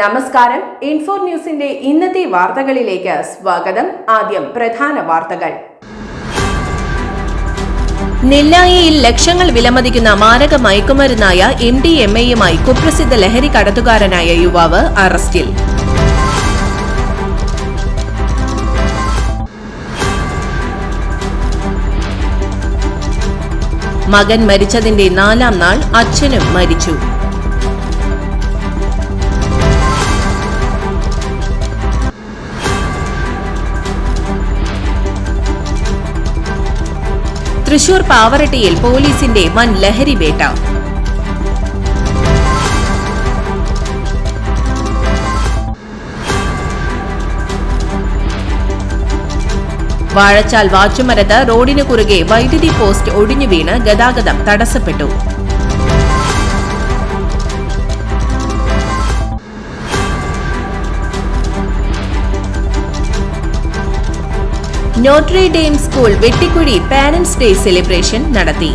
നമസ്കാരം. ഇൻഫോ ന്യൂസിന്റെ ഇന്നത്തെ വാർത്തകളിലേക്ക് സ്വാഗതം. ആദ്യം പ്രധാന വാർത്തകൾ. നെല്ലായിയിൽ ലക്ഷങ്ങൾ വിലമതിക്കുന്ന മാരക മയക്കുമരുന്നായ എം ഡി എം എയുമായി കുപ്രസിദ്ധ ലഹരി കടത്തുകാരനായ യുവാവ് അറസ്റ്റിൽ. മകൻ മരിച്ചതിന്റെ നാലാം നാൾ അച്ഛനും മരിച്ചു. തൃശൂർ പാവറട്ടിയിൽ പോലീസിന്റെ വൻ ലഹരി വേട്ട. വാഴച്ചാൽ വാച്ചുമരത്ത് റോഡിനു കുറുകെ വൈദ്യുതി പോസ്റ്റ് ഒടിഞ്ഞു വീണ് ഗതാഗതം തടസ്സപ്പെട്ടു. Notre Dame school Vettikuzhi parents day celebration നടത്തി.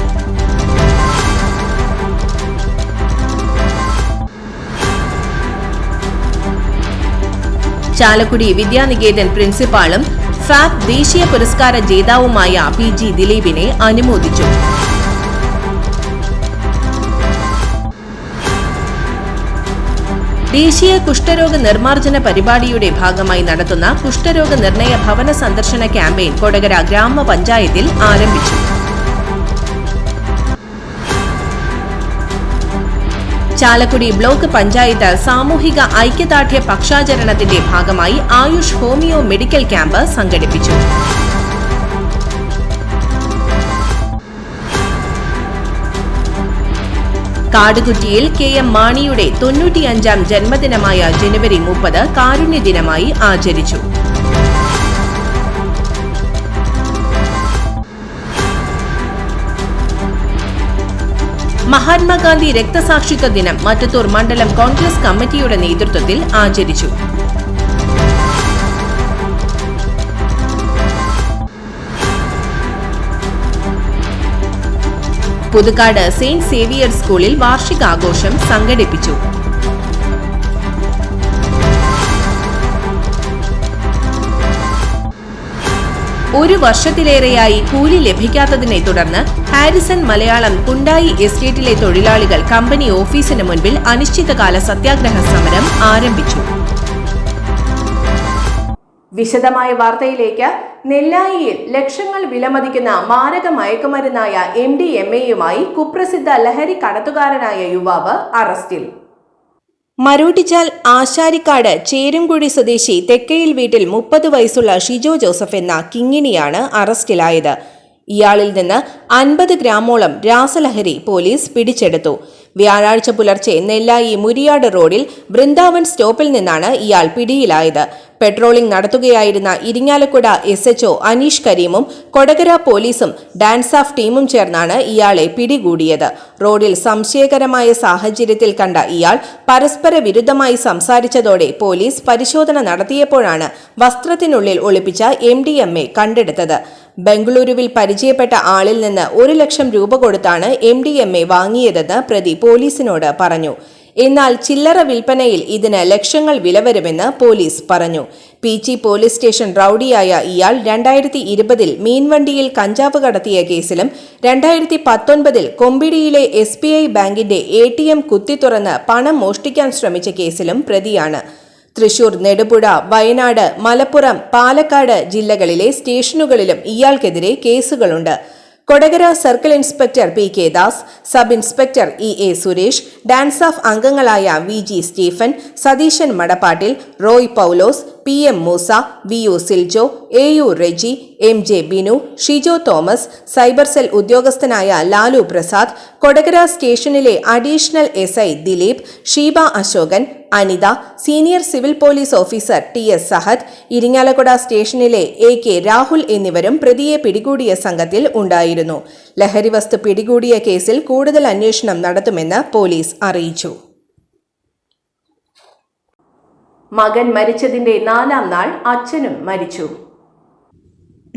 ചാലക്കുടി വിദ്യാനികേതൻ പ്രിൻസിപ്പാളും ഫാബ് ദേശീയ പുരസ്കാര ജേതാവുമായ പി ജി ദിലീപിനെ അനുമോദിച്ചു. ദേശീയ കുഷ്ഠരോഗ നിർമ്മാർജന പരിപാടിയുടെ ഭാഗമായി നടത്തുന്ന കുഷ്ഠരോഗ നിർണയ ഭവന സന്ദർശന ക്യാമ്പയിൻ കൊടകര ഗ്രാമപഞ്ചായത്തിൽ ആരംഭിച്ചു. ചാലക്കുടി ബ്ലോക്ക് പഞ്ചായത്ത് സാമൂഹിക ഐക്യദാർഢ്യ പക്ഷാചരണത്തിന്റെ ഭാഗമായി ആയുഷ് ഹോമിയോ മെഡിക്കൽ ക്യാമ്പ് സംഘടിപ്പിച്ചു. കാടുകുറ്റിയിൽ കെ എം മാണിയുടെ തൊണ്ണൂറ്റിയഞ്ചാം ജന്മദിനമായ ജനുവരി മുപ്പത് കാരുണ്യ ദിനമായി ആചരിച്ചു. മഹാത്മാഗാന്ധി രക്തസാക്ഷിത്വ ദിനം മറ്റത്തൂർ മണ്ഡലം കോൺഗ്രസ് കമ്മിറ്റിയുടെ നേതൃത്വത്തിൽ ആചരിച്ചു. പുതുക്കാട് സെയിന്റ് സേവിയർ സ്കൂളിൽ വാർഷികാഘോഷം സംഘടിപ്പിച്ചു. ഒരു വർഷത്തിലേറെയായി കൂലി ലഭിക്കാത്തതിനെ തുടർന്ന് ഹാരിസൺ മലയാളം കുണ്ടായി എസ്റ്റേറ്റിലെ തൊഴിലാളികൾ കമ്പനി ഓഫീസിന് മുൻപിൽ അനിശ്ചിതകാല സത്യാഗ്രഹ സമരം ആരംഭിച്ചു. വിശദമായ വാർത്തയിലേക്ക് നെല്ലായിയിൽ ലക്ഷങ്ങൾ വിലമതിക്കുന്ന മാരക മയക്കുമരുന്നായ എം ഡി എം എയുമായി കുപ്രസിദ്ധ ലഹരി കടത്തുകാരനായ യുവാവ് അറസ്റ്റിൽ. മരോട്ടിച്ചാൽ ആശാരിക്കാട് ചേരുംകുഴി സ്വദേശി തെക്കയിൽ വീട്ടിൽ മുപ്പത് വയസ്സുള്ള ഷിജോ ജോസഫ് എന്ന കിങ്ങിണിയാണ് അറസ്റ്റിലായത്. ഇയാളിൽ നിന്ന് അൻപത് ഗ്രാമോളം രാസലഹരി പോലീസ് പിടിച്ചെടുത്തു. വ്യാഴാഴ്ച പുലർച്ചെ നെല്ലായി മുരിയാട് റോഡിൽ ബൃന്ദാവൻ സ്റ്റോപ്പിൽ നിന്നാണ് ഇയാൾ പിടിയിലായത്. പെട്രോളിംഗ് നടത്തുകയായിരുന്ന Irinjalakuda S H O Aneesh കരീമും Kodakara പോലീസും ഡാൻസ് ഓഫ് ടീമും ചേർന്നാണ് ഇയാളെ പിടികൂടിയത്. റോഡിൽ സംശയകരമായ സാഹചര്യത്തിൽ കണ്ട ഇയാൾ പരസ്പര വിരുദ്ധമായി സംസാരിച്ചതോടെ പോലീസ് പരിശോധന നടത്തിയപ്പോഴാണ് വസ്ത്രത്തിനുള്ളിൽ ഒളിപ്പിച്ച എം കണ്ടെടുത്തത്. ബംഗളൂരുവിൽ പരിചയപ്പെട്ട ആളിൽ നിന്ന് ഒരു ലക്ഷം രൂപ കൊടുത്താണ് എം ഡി എം എ വാങ്ങിയതെന്ന് പ്രതി പോലീസിനോട് പറഞ്ഞു. എന്നാൽ ചില്ലറ വിൽപ്പനയിൽ ഇതിന് ലക്ഷങ്ങൾ വില വരുമെന്ന് പോലീസ് പറഞ്ഞു. പി ചി പോലീസ് സ്റ്റേഷൻ റൌഡിയായ ഇയാൾ രണ്ടായിരത്തി ഇരുപതിൽ മീൻവണ്ടിയിൽ കഞ്ചാവ് കടത്തിയ കേസിലും രണ്ടായിരത്തി പത്തൊൻപതിൽ കൊമ്പിടിയിലെ എസ് ബി ഐ ബാങ്കിന്റെ എ ടി എം കുത്തി തുറന്ന് പണം മോഷ്ടിക്കാൻ ശ്രമിച്ച കേസിലും പ്രതിയാണ്. തൃശൂർ നെടുപുഴ വയനാട് മലപ്പുറം പാലക്കാട് ജില്ലകളിലെ സ്റ്റേഷനുകളിലും ഇയാൾക്കെതിരെ കേസുകളുണ്ട്. Kodakara circle inspector P K Das sub inspector E A Suresh DANSAF അംഗങ്ങളായ V G Stephen Satheesan Madappattil Roy Paulose P M Moosa V U Siljo A U Reji M J Binu Shijo Thomas cyber cell ഉദ്യോഗസ്ഥനായ ലാലു പ്രസാദ് കൊടകര സ്റ്റേഷനിലെ additional S I Dileep Sheeba Ashokan Anitha senior civil police officer T S Sahad Irinjalakuda സ്റ്റേഷനിലെ A K Rahul എന്നിവരും പ്രതിയെ പിടികൂടിയ സംഘത്തിൽ ഉണ്ടായിരുന്നു. ലഹരി വസ്തു പിടികൂടിയ കേസിൽ കൂടുതൽ അന്വേഷണം നടത്തുമെന്ന് പോലീസ് അറിയിച്ചു. മകൻ മരിച്ചതിന്റെ നാലാം നാൾ അച്ഛനും മരിച്ചു.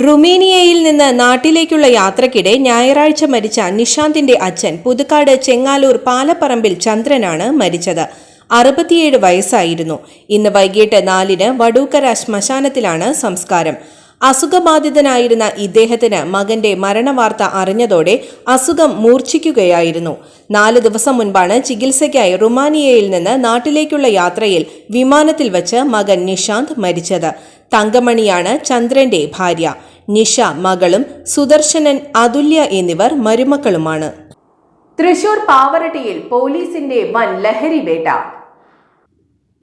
റുമേനിയയിൽ നിന്ന് നാട്ടിലേക്കുള്ള യാത്രക്കിടെ ഞായറാഴ്ച മരിച്ച നിഷാന്തിന്റെ അച്ഛൻ പുതുക്കാട് ചെങ്ങാലൂർ പാലപ്പറമ്പിൽ ചന്ദ്രനാണ് മരിച്ചത്. അറുപത്തിയേഴ് വയസ്സായിരുന്നു. ഇന്ന് വൈകിട്ട് നാലിന് വടൂക്കര ശ്മശാനത്തിലാണ് സംസ്കാരം. അസുഖബാധിതനായിരുന്ന ഇദ്ദേഹത്തിന് മകന്റെ മരണവാർത്ത അറിഞ്ഞതോടെ അസുഖം മൂർച്ഛിക്കുകയായിരുന്നു. നാല് ദിവസം മുൻപാണ് ചികിത്സയ്ക്കായി റുമാനിയയിൽ നിന്ന് നാട്ടിലേക്കുള്ള യാത്രയിൽ വിമാനത്തിൽ വച്ച് മകൻ നിഷാന്ത് മരിച്ചത്. തങ്കമണിയാണ് ചന്ദ്രന്റെ ഭാര്യ. നിഷ മകളും സുദർശനൻ അതുല്യ എന്നിവർ മരുമക്കളുമാണ്. തൃശൂർ പാവറട്ടിയിൽ പോലീസിന്റെ വൻ ലഹരി വേട്ട.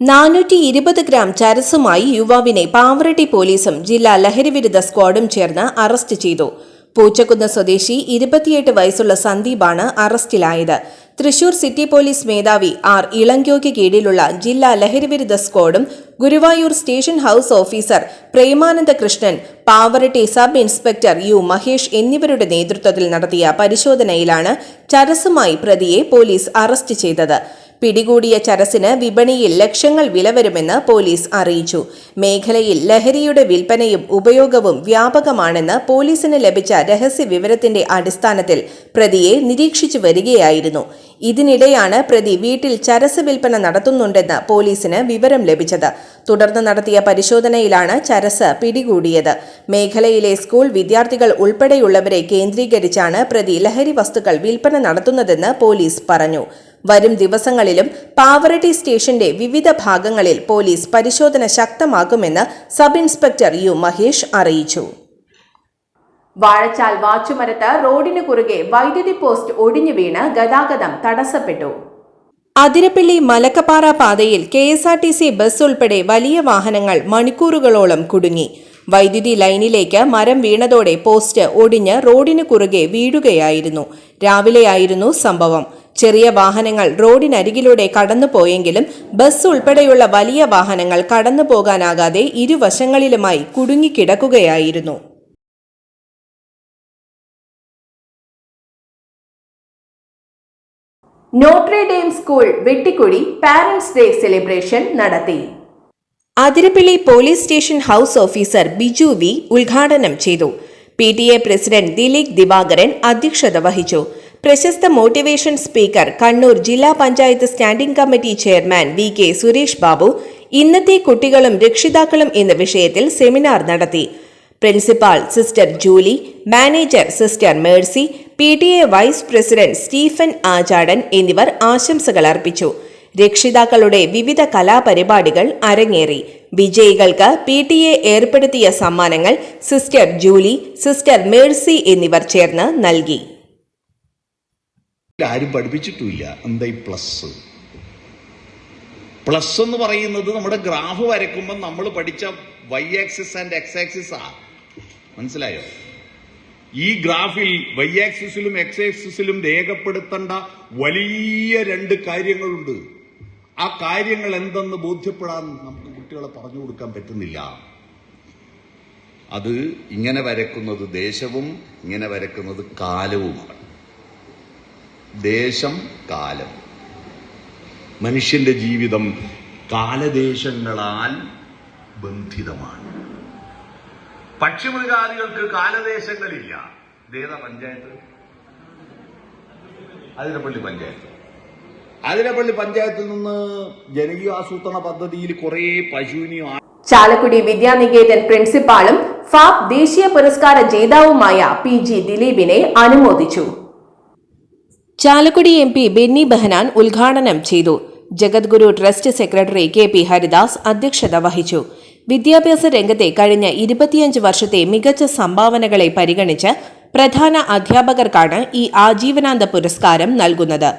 നാനൂറ്റി ഇരുപത് ഗ്രാം ചരസുമായി യുവാവിനെ പാവറട്ടി പോലീസും ജില്ലാ ലഹരിവിരുദ്ധ സ്ക്വാഡും ചേർന്ന് അറസ്റ്റ് ചെയ്തു. പൂച്ചക്കുന്ന് സ്വദേശി ഇരുപത്തിയെട്ട് വയസ്സുള്ള സന്ദീപാണ് അറസ്റ്റിലായത്. തൃശൂർ സിറ്റി പോലീസ് മേധാവി ആർ ഇളങ്കോയ്ക്ക് കീഴിലുള്ള ജില്ലാ ലഹരിവിരുദ്ധ സ്ക്വാഡും Guruvayur station house officer Premananda Krishnan Pavaratty sub inspector U Mahesh എന്നിവരുടെ നേതൃത്വത്തിൽ നടത്തിയ പരിശോധനയിലാണ് ചരസുമായി പ്രതിയെ പോലീസ് അറസ്റ്റ് ചെയ്തത്. പിടികൂടിയ ചരസിന് വിപണിയിൽ ലക്ഷങ്ങൾ വില വരുമെന്ന് പോലീസ് അറിയിച്ചു. മേഖലയിൽ ലഹരിയുടെ വിൽപ്പനയും ഉപയോഗവും വ്യാപകമാണെന്ന് പോലീസിന് ലഭിച്ച രഹസ്യ വിവരത്തിന്റെ അടിസ്ഥാനത്തിൽ പ്രതിയെ നിരീക്ഷിച്ചു വരികയായിരുന്നു. ഇതിനിടെയാണ് പ്രതി വീട്ടിൽ ചരസ് വിൽപ്പന നടത്തുന്നുണ്ടെന്ന് പോലീസിന് വിവരം ലഭിച്ചത്. തുടർന്ന് നടത്തിയ പരിശോധനയിലാണ് ചരസ് പിടികൂടിയത്. മേഖലയിലെ സ്കൂൾ വിദ്യാർത്ഥികൾ ഉൾപ്പെടെയുള്ളവരെ കേന്ദ്രീകരിച്ചാണ് പ്രതി ലഹരി വസ്തുക്കൾ വിൽപ്പന നടത്തുന്നതെന്ന് പോലീസ് പറഞ്ഞു. വരും ദിവസങ്ങളിലും പാവറട്ടി സ്റ്റേഷന്റെ വിവിധ ഭാഗങ്ങളിൽ പോലീസ് പരിശോധന ശക്തമാക്കുമെന്ന് സബ് ഇൻസ്പെക്ടർ യു മഹേഷ് അറിയിച്ചു. വാഴച്ചാൽ വാച്ചുമരത്ത് റോഡിന് കുറുകെ വൈദ്യുതി പോസ്റ്റ് ഒടിഞ്ഞു വീണ് ഗതാഗതം തടസ്സപ്പെട്ടു. അതിരപ്പള്ളി മലക്കപ്പാറ പാതയിൽ K S R T C bus ഉൾപ്പെടെ വലിയ വാഹനങ്ങൾ മണിക്കൂറുകളോളം കുടുങ്ങി. വൈദ്യുതി ലൈനിലേക്ക് മരം വീണതോടെ പോസ്റ്റ് ഒടിഞ്ഞ് റോഡിന് കുറുകെ വീഴുകയായിരുന്നു. രാവിലെയായിരുന്നു സംഭവം. ചെറിയ വാഹനങ്ങൾ റോഡിനരികിലൂടെ കടന്നുപോയെങ്കിലും ബസ് ഉൾപ്പെടെയുള്ള വലിയ വാഹനങ്ങൾ കടന്നു പോകാനാകാതെ ഇരുവശങ്ങളിലുമായി കുടുങ്ങിക്കിടക്കുകയായിരുന്നു. Notre Dame school Vettikuzhi parents day celebration നടത്തി. Athirappilly police station house officer Biju V ഉദ്ഘാടനം ചെയ്തു. P T A president Dileep Divakaran അധ്യക്ഷത വഹിച്ചു. പ്രശസ്ത മോട്ടിവേഷൻ സ്പീക്കർ കണ്ണൂർ ജില്ലാ panchayat standing committee chairman V K Suresh Babu ഇന്നത്തെ കുട്ടികളും രക്ഷിതാക്കളും എന്ന വിഷയത്തിൽ സെമിനാർ നടത്തി. Principal sister Julie manager sister Mercy P T A vice president Stephen Achadan എന്നിവർ ആശംസകൾ അർപ്പിച്ചു. രക്ഷിതാക്കളുടെ വിവിധ കലാപരിപാടികൾ അരങ്ങേറി. വിജയികൾക്ക് പി ടി എ ഏർപ്പെടുത്തിയ സമ്മാനങ്ങൾ സിസ്റ്റർ ജൂലി സിസ്റ്റർ മേഴ്സി എന്നിവർ ചേർന്ന് നൽകി. ആരും പഠിപ്പിച്ചിട്ടുമില്ല. എന്താ ഈ പ്ലസ് പ്ലസ് എന്ന് പറയുന്നത് നമ്മുടെ ഗ്രാഫ് വരയ്ക്കുമ്പോൾ നമ്മൾ പഠിച്ച Y axis and X axis ആ. മനസ്സിലായോ? ഈ ഗ്രാഫിൽ വൈ ആക്സിസിലും എക്സ് ആക്സിസിലും രേഖപ്പെടുത്തേണ്ട വലിയ രണ്ട് കാര്യങ്ങളുണ്ട്. ആ കാര്യങ്ങൾ എന്തെന്ന് ബോധ്യപ്പെടാൻ നമുക്ക് കുട്ടികളെ പറഞ്ഞു കൊടുക്കാൻ പറ്റുന്നില്ല. അത് ഇങ്ങനെ വരക്കുന്നത് ദേശവും ഇങ്ങനെ വരക്കുന്നത് കാലവുമാണ്. ദേശം കാലം. മനുഷ്യന്റെ ജീവിതം കാലദേശങ്ങളാൽ ബന്ധിതമാണ്. പക്ഷിമൃഗാദികൾക്ക് കാലദേശങ്ങളില്ല. ഇതേതാ പഞ്ചായത്ത്? അതിരപ്പള്ളി പഞ്ചായത്ത്. അതിരപ്പള്ളി പഞ്ചായത്തിൽ നിന്ന് ജനകീയ ആസൂത്രണ പദ്ധതിയിൽ കുറെ പശുവിനെയും ചാലക്കുടി വിദ്യാനികേതൻ പ്രിൻസിപ്പാളും ഫാപ് ദേശീയ പുരസ്കാര ജേതാവുമായ പി ജി ദിലീപിനെ അനുമോദിച്ചു. Chalakudy M P Benny Behanan ഉദ്ഘാടനം ചെയ്തു. Jagadguru trust secretary K P Haridas അധ്യക്ഷത വഹിച്ചു. വിദ്യാഭ്യാസ രംഗത്തെ കഴിഞ്ഞ ഇരുപത്തിയഞ്ച് വർഷത്തെ മികച്ച സംഭാവനകളെ പരിഗണിച്ച് പ്രധാന അധ്യാപകർക്കാണ് ഈ ആജീവനാന്ത പുരസ്കാരം നൽകുന്നത്.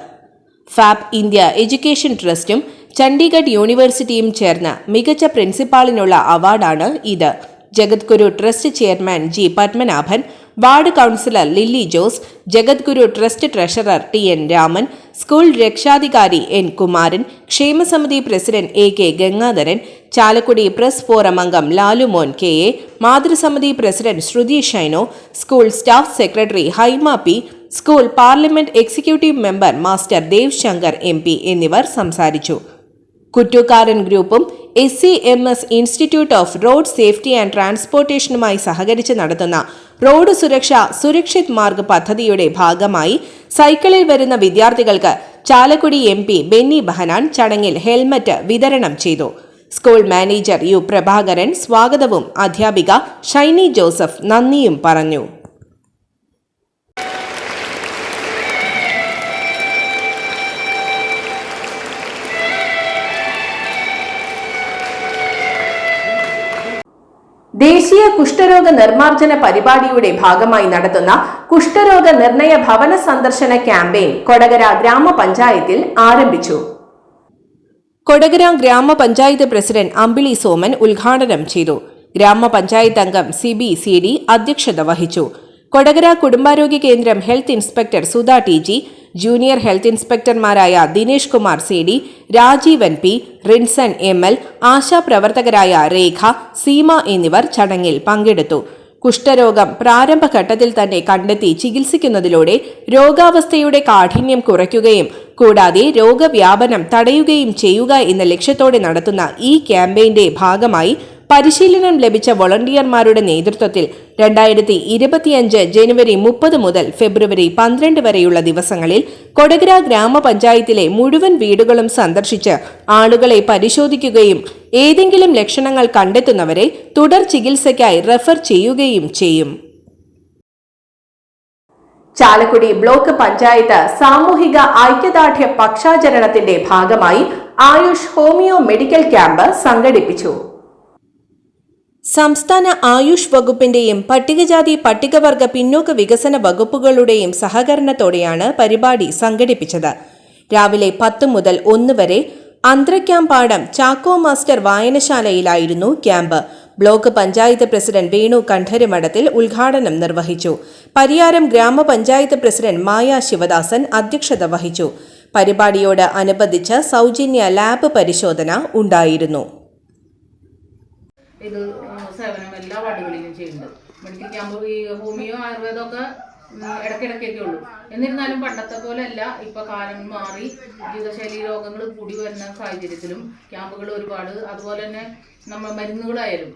ഫാബ് ഇന്ത്യ എഡ്യൂക്കേഷൻ ട്രസ്റ്റും ചണ്ഡീഗഡ് യൂണിവേഴ്സിറ്റിയും ചേർന്ന് മികച്ച പ്രിൻസിപ്പാളിനുള്ള അവാർഡാണ് ഇത്. Jagadguru trust chairman G Padmanabhan ward councillor Lilly Jose Jagadguru trust treasurer T N Raman school രക്ഷാധികാരി N Kumaran ക്ഷേമസമിതി president A K Gangadharan Chalakudy press forum അംഗം Lalumon K A മാതൃസമിതി president Sruthi Shyno school staff secretary Haima P school parliament executive member master Dev Shankar M എന്നിവർ സംസാരിച്ചു. കുറ്റൂക്കാരൻ ഗ്രൂപ്പും S C M S institute of road safety and ട്രാൻസ്പോർട്ടേഷനുമായി സഹകരിച്ച് നടത്തുന്ന road സുരക്ഷ സുരക്ഷിത് മാർഗ് പദ്ധതിയുടെ ഭാഗമായി സൈക്കിളിൽ വരുന്ന വിദ്യാർത്ഥികൾക്ക് Chalakudy M P Benny Behanan ചടങ്ങിൽ ഹെൽമറ്റ് വിതരണം ചെയ്തു. സ്കൂൾ മാനേജർ യു പ്രഭാകരൻ സ്വാഗതവും അധ്യാപിക ഷൈനി ജോസഫ് നന്ദിയും പറഞ്ഞു. ദേശീയ കുഷ്ഠരോഗ നിർമ്മാർജന പരിപാടിയുടെ ഭാഗമായി നടത്തുന്ന കുഷ്ഠരോഗ നിർണയ ഭവന സന്ദർശന ക്യാമ്പയിൻ കൊടകര ഗ്രാമപഞ്ചായത്തിൽ ആരംഭിച്ചു. കൊടകര ഗ്രാമപഞ്ചായത്ത് പ്രസിഡന്റ് അമ്പിളി സോമൻ ഉദ്ഘാടനം ചെയ്തു. ഗ്രാമപഞ്ചായത്ത് അംഗം സി ബി സി ഡി അധ്യക്ഷത വഹിച്ചു. കൊടകര കുടുംബാരോഗ്യ കേന്ദ്രം health inspector Sudha T G junior health ഇൻസ്പെക്ടർമാരായ Dinesh Kumar C D Rajeevan P Rinson M L ആശാപ്രവർത്തകരായ Rekha Seema എന്നിവർ ചടങ്ങിൽ പങ്കെടുത്തു. കുഷ്ഠരോഗം പ്രാരംഭഘട്ടത്തിൽ തന്നെ കണ്ടെത്തി ചികിത്സിക്കുന്നതിലൂടെ രോഗാവസ്ഥയുടെ കാഠിന്യം കുറയ്ക്കുകയും കൂടാതെ രോഗവ്യാപനം തടയുകയും ചെയ്യുക എന്ന ലക്ഷ്യത്തോടെ നടത്തുന്ന ഈ ക്യാമ്പയിന്റെ ഭാഗമായി പരിശീലനം ലഭിച്ച വോളണ്ടിയർമാരുടെ നേതൃത്വത്തിൽ രണ്ടായിരത്തി ഇരുപത്തിയഞ്ച് ജനുവരി മുപ്പത് മുതൽ ഫെബ്രുവരി പന്ത്രണ്ട് വരെയുള്ള ദിവസങ്ങളിൽ കൊടകര ഗ്രാമപഞ്ചായത്തിലെ മുഴുവൻ വീടുകളും സന്ദർശിച്ച് ആളുകളെ പരിശോധിക്കുകയും ഏതെങ്കിലും ലക്ഷണങ്ങൾ കണ്ടെത്തുന്നവരെ തുടർ ചികിത്സയ്ക്കായി റെഫർ ചെയ്യുകയും ചെയ്യും. ചാലക്കുടി ബ്ലോക്ക് പഞ്ചായത്ത് സാമൂഹിക ഐക്യദാർഢ്യ പക്ഷാചരണത്തിന്റെ ഭാഗമായി ആയുഷ് ഹോമിയോ മെഡിക്കൽ ക്യാമ്പ് സംഘടിപ്പിച്ചു. സംസ്ഥാന ആയുഷ് വകുപ്പിന്റെയും പട്ടികജാതി പട്ടികവർഗ പിന്നോക്ക വികസന വകുപ്പുകളുടെയും സഹകരണത്തോടെയാണ് പരിപാടി സംഘടിപ്പിച്ചത്. രാവിലെ പത്ത് മുതൽ ഒന്ന് വരെ അന്ത്രക്യാമ്പാടം ചാക്കോ മാസ്റ്റർ വായനശാലയിലായിരുന്നു camp. Block panchayat president Venu Kandaramadathil ഉദ്ഘാടനം നിർവഹിച്ചു. പരിയാരം ഗ്രാമപഞ്ചായത്ത് പ്രസിഡന്റ് മായ ശിവദാസൻ അധ്യക്ഷത വഹിച്ചു. പരിപാടിയോട് അനുബന്ധിച്ച് സൗജന്യ ലാബ് പരിശോധന ഉണ്ടായിരുന്നു. ഇത് സേവനം എല്ലാ വാർഡുകളിലും ചെയ്യുന്നുണ്ട്. മെഡിക്കൽ ക്യാമ്പ് ഈ ഹോമിയോ ആയുർവേദമൊക്കെ ഇടയ്ക്കിടയ്ക്കൊക്കെ ഉള്ളൂ. എന്നിരുന്നാലും പണ്ടത്തെ പോലെ അല്ല ഇപ്പൊ കാലം മാറി ജീവിതശൈലി രോഗങ്ങൾ കൂടി വരുന്ന സാഹചര്യത്തിലും ക്യാമ്പുകൾ ഒരുപാട് അതുപോലെ തന്നെ നമ്മൾ മരുന്നുകളായാലും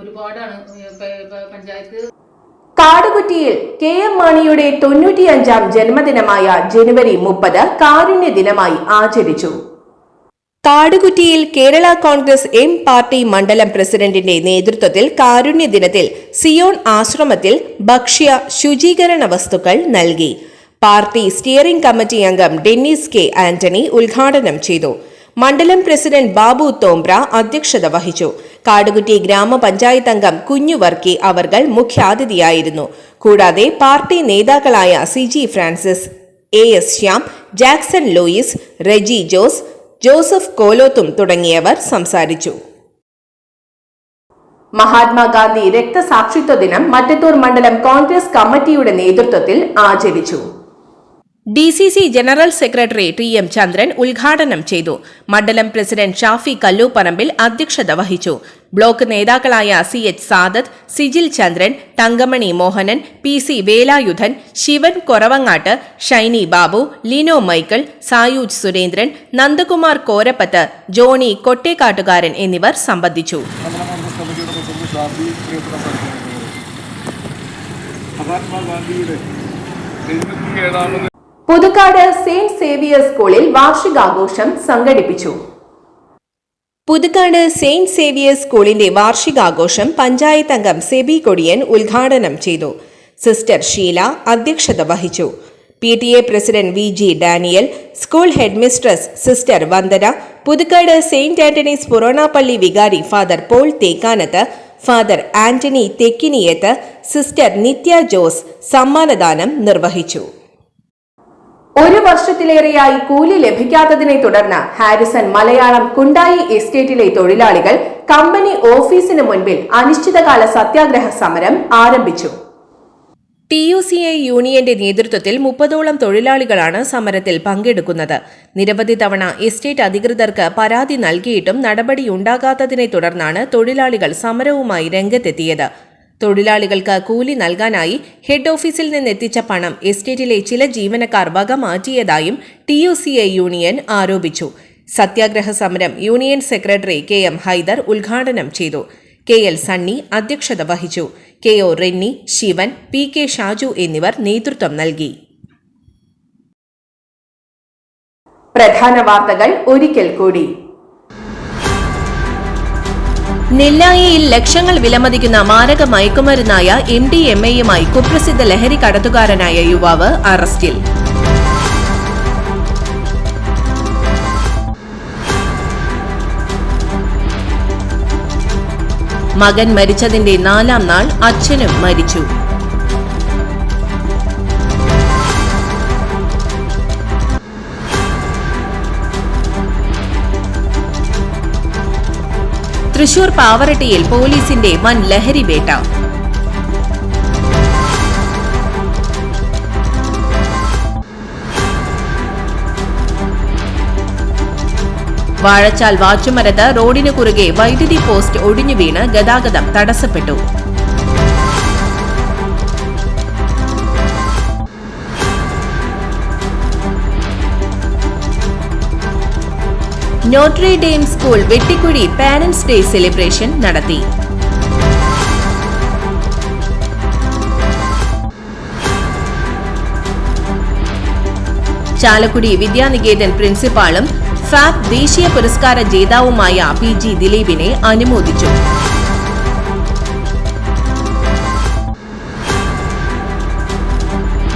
ഒരുപാടാണ് പഞ്ചായത്ത്. കാടുകുറ്റിയിൽ കെ എം മാണിയുടെ തൊണ്ണൂറ്റിയഞ്ചാം ജന്മദിനമായ ജനുവരി മുപ്പത് കാരുണ്യ ദിനമായി ആചരിച്ചു. കാടുകുറ്റിയിൽ കേരള കോൺഗ്രസ് എം പാർട്ടി മണ്ഡലം പ്രസിഡന്റിന്റെ നേതൃത്വത്തിൽ കാരുണ്യ ദിനത്തിൽ സിയോൺ ആശ്രമത്തിൽ ഭക്ഷ്യ ശുചീകരണ വസ്തുക്കൾ നൽകി. പാർട്ടി സ്റ്റിയറിംഗ് കമ്മിറ്റി അംഗം ഡെന്നിസ് കെ ആന്റണി ഉദ്ഘാടനം ചെയ്തു. മണ്ഡലം പ്രസിഡന്റ് ബാബു തോംബ്ര അധ്യക്ഷത വഹിച്ചു. കാടുകുറ്റി ഗ്രാമപഞ്ചായത്ത് അംഗം കുഞ്ഞുവർക്കി അവർകൾ മുഖ്യാതിഥിയായിരുന്നു. കൂടാതെ പാർട്ടി നേതാക്കളായ C G Francis A S Shyam Jackson Louis Reji Jose Joseph Kolothum തുടങ്ങിയവർ സംസാരിച്ചു. മഹാത്മാഗാന്ധി രക്തസാക്ഷിത്വ ദിനം മറ്റത്തൂർ മണ്ഡലം കോൺഗ്രസ് കമ്മിറ്റിയുടെ നേതൃത്വത്തിൽ ആചരിച്ചു. D C C general secretary T M Chandran ഉദ്ഘാടനം ചെയ്തു. മണ്ഡലം പ്രസിഡന്റ് ഷാഫി കല്ലൂപ്പറമ്പിൽ അധ്യക്ഷത വഹിച്ചു. ബ്ലോക്ക് നേതാക്കളായ C H Sadath Sijil Chandran Thankamani Mohanan P C Velayudhan Shivan Koravangattu Shiny Babu Lino Michael Sayuj Surendran Nandakumar Korappath Johnny Kottekkattukaran എന്നിവർ സംബന്ധിച്ചു. കമ്മിറ്റിയുടെ Puthukkad Saint Xavier's സ്കൂളിൽ വാർഷികാഘോഷം സംഘടിപ്പിച്ചു. പുതുക്കാട് സെയിന്റ് സേവിയേഴ്സ് സ്കൂളിന്റെ വാർഷികാഘോഷം പഞ്ചായത്ത് അംഗം സെബി കൊടിയൻ ഉദ്ഘാടനം ചെയ്തു. സിസ്റ്റർ ഷീല അധ്യക്ഷത വഹിച്ചു. P T A president V G Daniel school headmistress sister Vandana Puthukkad Saint Antony's Puronappally വികാരി father Paul Thekkanath father Antony Thekkiniyath sister Nithya Jose സമ്മാനദാനം നിർവഹിച്ചു. ഒരു വർഷത്തിലേറെയായി കൂലി ലഭിക്കാത്തതിനെ തുടർന്ന് ഹാരിസൺ മലയാളം കുണ്ടായി എസ്റ്റേറ്റിലെ തൊഴിലാളികൾ കമ്പനി ഓഫീസിന് മുൻപിൽ അനിശ്ചിതകാല സത്യാഗ്രഹ സമരം ആരംഭിച്ചു. ടി യു സി ഐ യൂണിയന്റെ നേതൃത്വത്തിൽ മുപ്പതോളം തൊഴിലാളികളാണ് സമരത്തിൽ പങ്കെടുക്കുന്നത്. നിരവധി തവണ എസ്റ്റേറ്റ് അധികൃതർക്ക് പരാതി നൽകിയിട്ടും നടപടിയുണ്ടാകാത്തതിനെ തുടർന്നാണ് തൊഴിലാളികൾ സമരവുമായി രംഗത്തെത്തിയത്. തൊഴിലാളികൾക്ക് കൂലി നൽകാനായി ഹെഡ് ഓഫീസിൽ നിന്നെത്തിച്ച പണം എസ്റ്റേറ്റിലെ ചില ജീവനക്കാർ വക മാറ്റിയതായും T U C A union ആരോപിച്ചു. സത്യാഗ്രഹ സമരം union secretary K M Haider ഉദ്ഘാടനം ചെയ്തു. കെ എൽ സണ്ണി അധ്യക്ഷത വഹിച്ചു. K O Renny Shivan P K Shaju എന്നിവർ നേതൃത്വം നൽകി. പ്രധാന വാർത്തകൾ ഒരിക്കൽ കൂടി. നെല്ലായിയിൽ ലക്ഷങ്ങൾ വിലമതിക്കുന്ന മാരക മയക്കുമരുന്നായ എം ഡി എം എയുമായി കുപ്രസിദ്ധ ലഹരി കടത്തുകാരനായ യുവാവ് അറസ്റ്റിൽ. മകൻ മരിച്ചതിന്റെ നാലാം നാൾ അച്ഛനും മരിച്ചു. തൃശൂർ പാവറട്ടിയിൽ പോലീസിന്റെ വൻ ലഹരി വേട്ട. വാഴച്ചാൽ വാച്ചുമരത്ത് റോഡിനു കുറുകെ വൈദ്യുതി പോസ്റ്റ് ഒടിഞ്ഞു വീണ് ഗതാഗതം തടസ്സപ്പെട്ടു. Notre Dame school Vettikuzhi parents day celebration നടത്തി. ചാലക്കുടി വിദ്യാനികേതൻ പ്രിൻസിപ്പാളും ഫാബ് ദേശീയ പുരസ്കാര ജേതാവുമായ പി ജി ദിലീപിനെ അനുമോദിച്ചു.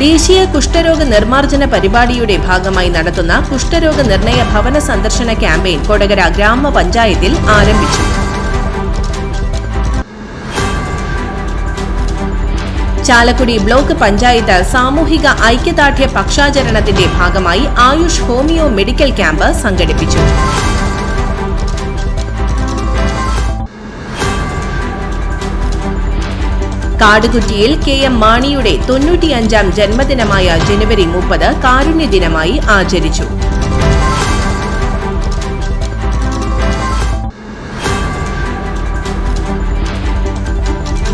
ദേശീയ കുഷ്ഠരോഗ നിർമ്മാർജന പരിപാടിയുടെ ഭാഗമായി നടത്തുന്ന കുഷ്ഠരോഗ നിർണയ ഭവന സന്ദർശന ക്യാമ്പയിൻ കൊടകര ഗ്രാമപഞ്ചായത്തിൽ ആരംഭിച്ചു. ചാലക്കുടി ബ്ലോക്ക് പഞ്ചായത്ത് സാമൂഹിക ഐക്യദാർഢ്യ പക്ഷാചരണത്തിന്റെ ഭാഗമായി ആയുഷ് ഹോമിയോ മെഡിക്കൽ ക്യാമ്പ് സംഘടിപ്പിച്ചു. കാടുകുറ്റിയിൽ കെ എം മാണിയുടെ തൊണ്ണൂറ്റിയഞ്ചാം ജന്മദിനമായ ജനുവരി മുപ്പത് കാരുണ്യ ദിനമായി ആചരിച്ചു.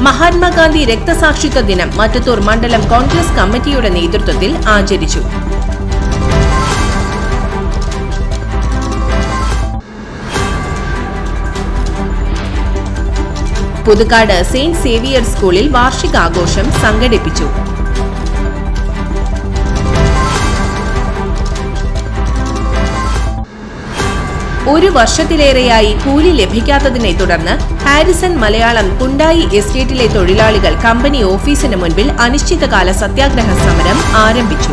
മഹാത്മാഗാന്ധി രക്തസാക്ഷിത്വ ദിനം മറ്റത്തൂർ മണ്ഡലം കോൺഗ്രസ് കമ്മിറ്റിയുടെ നേതൃത്വത്തിൽ ആചരിച്ചു. പുതുക്കാട് സെയിന്റ് സേവിയർ സ്കൂളിൽ വാർഷികാഘോഷം സംഘടിപ്പിച്ചു. ഒരു വർഷത്തിലേറെയായി കൂലി ലഭിക്കാത്തതിനെ തുടർന്ന് ഹാരിസൺ മലയാളം കുണ്ടായി എസ്റ്റേറ്റിലെ തൊഴിലാളികൾ കമ്പനി ഓഫീസിന് മുൻപിൽ അനിശ്ചിതകാല സത്യാഗ്രഹ സമരം ആരംഭിച്ചു.